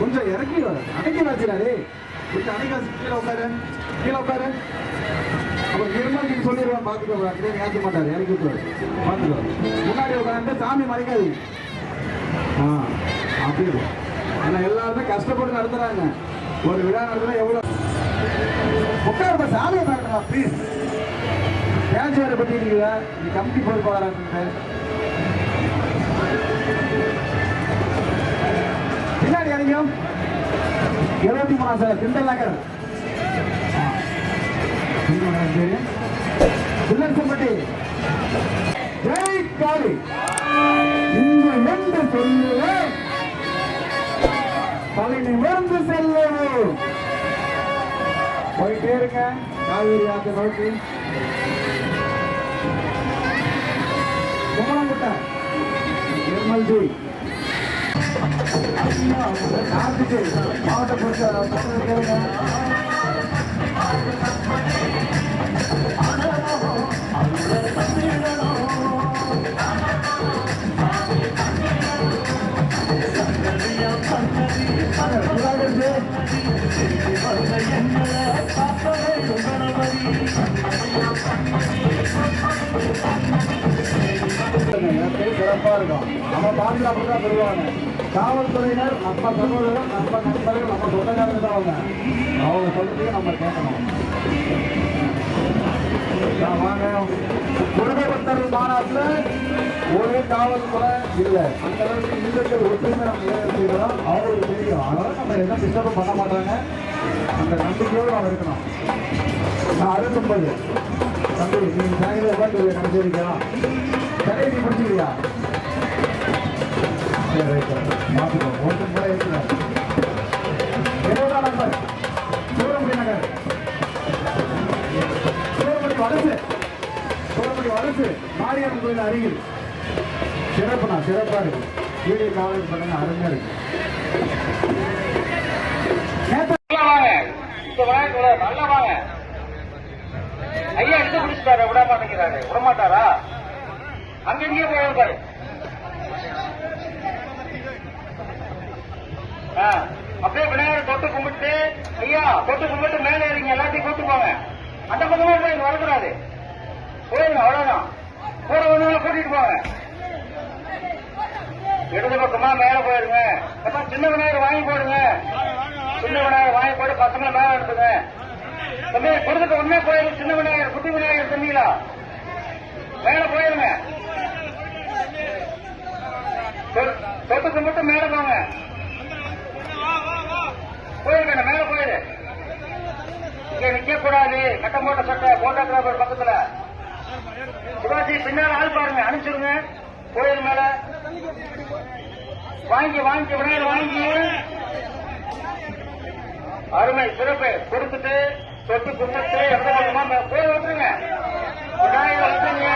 கொஞ்சம் இறக்கி அடைக்க வச்சுறாரு கொஞ்சம் அணைக்காசு கீழே உட்காரு. கீழே உட்காரு. அப்புறம் நிர்மல் நீங்க சொல்லிடுவேன் பார்த்துக்கோ அப்படியே ஏற்ற மாட்டாரு. இறக்கி விட்டுருவாரு. பாத்துக்கோ முன்னாடி உட்காந்து சாமி மறைக்காது. ஆ அப்படி ஆனா எல்லாருமே கஷ்டப்பட்டு நடத்துறாங்க. ஒரு விழா நடத்துனா எவ்வளோ உட்காருப்ப சாமியை பார்க்கலாம் ப்ளீஸ் பேச்சு வேறு பற்றி இருக்கீங்க நீ கமிட்டி போகிறாங்க மையம் இருபத்தி மூணாம் சார் திண்டல் நகர். பில்லர்சம்பட்டி ஜெய் காளி. இங்கு என்று சொல்லுவேன் தலை நிமிர்ந்து செல்லவும் போயிட்டே இருங்க. காவேரி ஆற்ற நோக்கி. குமரங்குட்டை நிர்மல்ஜி கார்த்திகை மாவட்ட பொறுப்பாளர் சிறப்பா இருக்கும் நம்ம பாதுகாப்பு தான் பெறுவாங்க. காவல்துறையினர் நம்ம சகோதரர் நம்ம நண்பர்கள் நம்ம சொந்தக்காரங்க தான் அவங்க அவங்க சொல்றதையும் நம்ம கேட்கணும் நான் வாங்க குடும்பத்தர் மாநாட்டில் ஒரே காவல்துறை இல்லை அந்த அளவுக்கு இந்துக்கள் ஒற்றுமை நம்ம ஏற்படுகிறோம் அவங்களுக்கு தெரியும் அதனால நம்ம எதுவும் டிஸ்டர்ப் பண்ண மாட்டாங்க அந்த நம்பிக்கையோடு நம்ம இருக்கணும் நான் அறுபத்தொன்பது தம்பி நீங்கள் சாயந்தரம் உட்காந்து நினைச்சிருக்கலாம் சரி பிடிச்சிருக்கியா சரி ரைட் மாற்றிக்கோ ஒருத்தர் கூட இருக்கிறார் இருபதாம் நம்பர் சூரமுடி நகர் சூரமுடி வலசு சூரமுடி வலசு மாரியம்மன் கோயில் அருகில் சிறப்புனா சிறப்பாக இருக்கு வீடியோ காலேஜ் பண்ணுங்க அருமையாக இருக்கு நல்லா வாங்க விநாயகர் நல்லா வாங்க ஐயா எடுத்து பிடிச்சிட்டாரு விட மாட்டேங்கிறாரு விட மாட்டாரா அங்க இங்கே போயிருப்பாரு ஆ, அப்படியே விநாயகர் தொட்டு கும்பிட்டு ஐயா தொட்டு கும்பிட்டு மேலே ஏறிங்க எல்லாத்தையும் கூட்டு போங்க. அந்த பக்கமா போய் வரக்கூடாது. போயிருங்க அவ்வளவுதான். கூட ஒண்ணு கூட்டிட்டு போங்க. இடது பக்கமா மேல போயிருங்க. அப்புறம் சின்ன விநாயகர் வாங்கி போடுங்க. சின்ன விநாயகர் வாங்கி போட்டு பசங்களை மேல எடுத்துங்க. தம்பி கொடுத்துட்டு உடனே போயிரு. சின்ன விநாயகர் குட்டி விநாயகர் தம்பிங்களா மேல போயிருங்க. தொ- தொட்டு கும்பிட்டு மேல போங்க. போயிருங்க மேல போயிரு. இங்க நிக்க கூடாது கட்டம் போட்ட சட்டை போட்டோகிராஃபர் பக்கத்துல. சிவாஜி பின்னால் ஆள் பாருங்க அனுப்பிச்சிருங்க. கோயில் மேல. வாங்கி வாங்கி விநாயகர் வாங்கி. அருமை சிறப்பு. கொடுத்துட்டு தொட்டு கும்பிட்டு எந்த பக்கமா மே- போய் விட்டுருங்க விநாயகர் வந்துருங்க.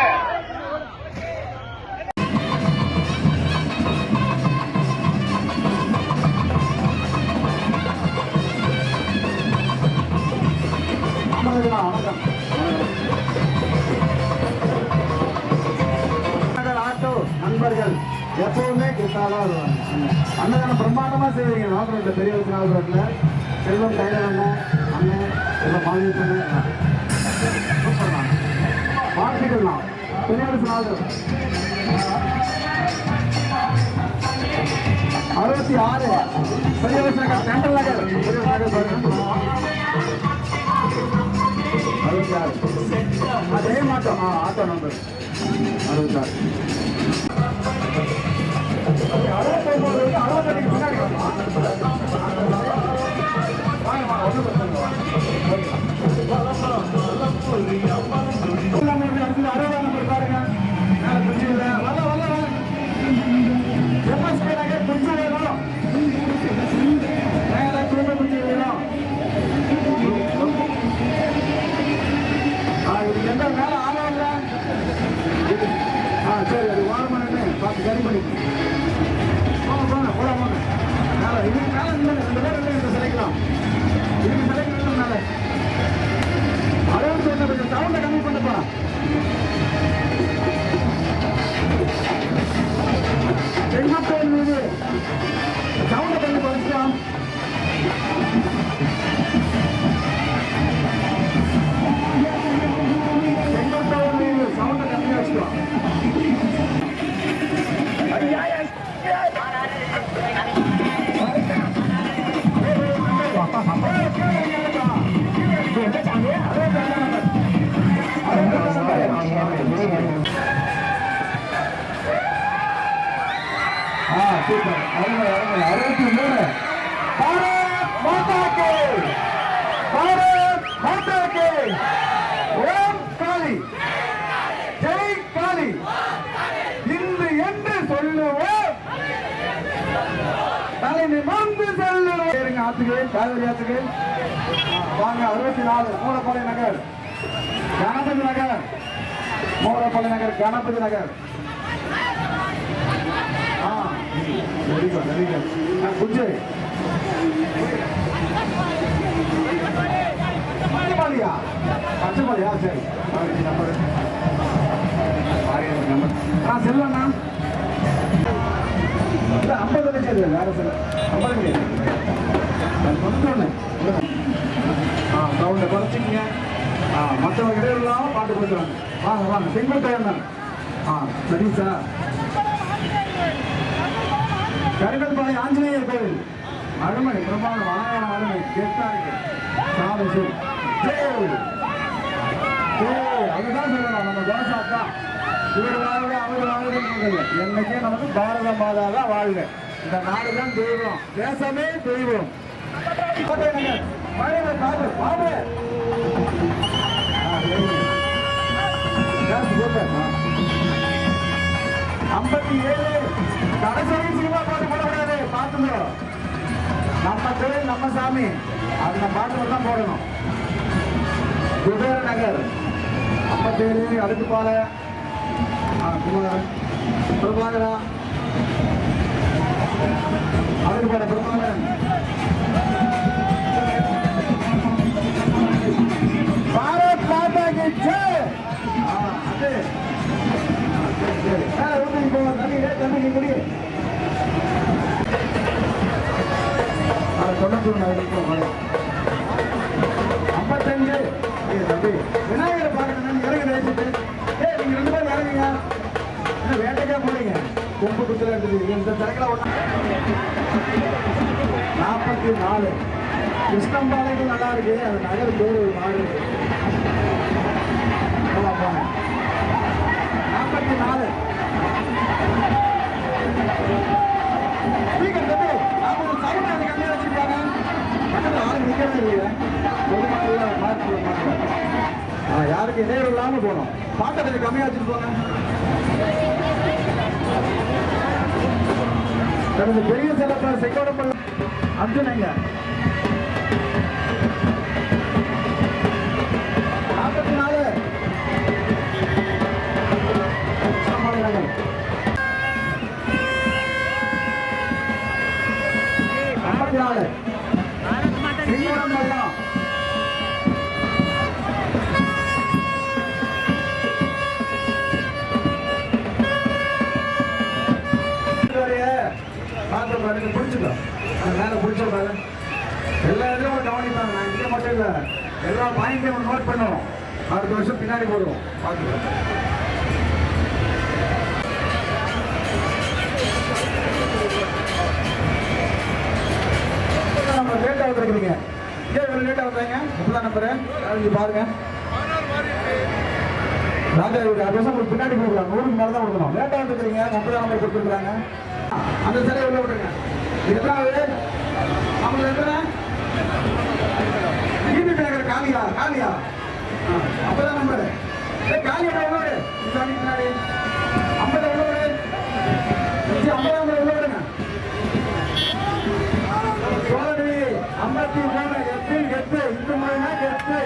அண்ணன் பிரம்மாண்டமாக செய்வீங்க. நாகரோட்ல பெரிய வச்சு செல்வம் டைலர் அண்ணன் அண்ணன் எல்லாம் மாநில சூப்பர் வாழ்த்துக்கலாம் பெரிய நாகரம் அறுபத்தி ஆறு. பெரிய நகர் சென்ட்ரல் நகர். பெரிய நகர் அறுபத்தி ஆறு. அதே மாட்டோம் ஆ ஆட்டோ நம்பர் அறுபத்தி ஆறு. சரி பண்ணி. போங்க, போங்க, போலாம், போங்க. மேல, காலம் இல்லை, ரெண்டு இல்லை, இந்த சிலைக்கலாம். அறுபத்தி மூணு பாரத் மாதாக்கு பாரத் மாதாக்கு ஓம் காளி ஜெய் காளி இன்று என்று சொல்லுவோம் தலை நிமிர்ந்து செல்லுவோம் ஆத்துக்கு ஆத்துக்கு வாங்க அறுபத்தி நாலு Moolapalaya Nagar. Ganapathi Nagar. Moolapalaya Nagar Ganapathi Nagar. Ah very good very good குஞ்சு பச்சைப்பாலியா சரி. நம்பர் நம்பர் ஆ செல்லண்ணா இல்ல ஐம்பது லட்சம் வேற செல்ல ஐம்பது கிடையாது சவுண்டை குறைச்சிக்கங்க. ஆ மற்றவங்க இடையிலாம் பாட்டு கொடுத்துருவாங்க வாங்க வாங்க சிங்கிள் டைம் தான் ஆ சரி சார். கருங்கல்பாளையம் ஆஞ்சநேயர் கோவில். அருமை பிரமாணம் அழகான அருமை. கெட்டா இருக்கு சாமி சொல் அதுதான் சொல்லலாம் நம்ம தோசா தான். இவர் வாழ்க அவர் வாழ்க என்னைக்கே நமக்கு பாரத மாதா தான் வாழ்க. இந்த நாடு தான் தெய்வம். தேசமே தெய்வம். கோட்டை பாரு மழையில காது, பாபு. ஆ, ஐம்பத்தி ஏழு கடைசி சினிமா பாட்டு போடக்கூடாது. பார்த்துங்க நம்ம தொழில் நம்ம சாமி. அந்த பாட்டு தான் போடணும். குபேர நகர் ஐம்பத்தேழு அடுக்குப்பாலை பிரபாகரா. அடுக்குப்பாலை நீ குடி. ஆ, ஐம்பத்தஞ்சு. தம்பி, விநாயகரை பார்க்கணும், நீங்க ரெண்டு பேரும் இறங்குங்க. என்ன வேட்டைக்கா போறீங்க? கொம்பு குத்துல இருக்குது. இந்த திறக்கல நாற்பத்தி நாலு கிருஷ்ணம்பாளையம் நல்லா இருக்கு அது நகர் பேர் ஒரு மாடு நாற்பத்தி நாலு ஸ்பீக்கர் தம்பி நாற்பது சவுண்ட் கம்மியாக வச்சிருக்காங்க பக்கத்தில் ஆள் நிற்கவே இல்லையா மாற்றி ஆ யாருக்கு இடையூறு இல்லாமல் போகணும் பாட்டை கொஞ்சம் கம்மியாக வச்சுட்டு போங்க தனது பெரிய சிறப்பு செக்கோடம்பல் அர்ஜுனங்க நாற்பத்தி நாலு பாருங்க அந்த மேலே பிடிச்ச பாரு. எல்லா கவனிப்பாங்க. நான் இங்கே மட்டும் இல்லை. எல்லா பாயிண்ட்டையும் நோட் பண்ணுவோம் அடுத்த வருஷம் பின்னாடி போடுவோம். பார்த்துக்கலாம் நம்ம லேட்டாக வந்துருக்குறீங்க. ஏன் இவ்வளோ லேட்டாக வந்தாங்க? முப்பதாம் நம்பரு பாருங்க. ராஜா இவருக்கு உங்களுக்கு பின்னாடி கொடுக்கலாம். நூறுக்கு மேலே தான் கொடுக்கணும் லேட்டாக வந்துருக்குறீங்க. முப்பதாம் நம்பர் கொடுத்துருக்குறாங்க. அந்த சிலையை உள்ள விடுங்க இது எத்தனாவது அவங்களுக்கு எத்தனை ஈபி பேக்கர் காலியா காலியா அப்பதான் நம்பர் ஏ காலியா உள்ள விடு? இந்த அடி பின்னாடி ஐம்பது உள்ள விடு? ஐம்பதாம் நம்பர் உள்ள விடுங்க சோழனி ஐம்பத்தி மூணு எட்டு எட்டு இந்த முறைனா எட்டு.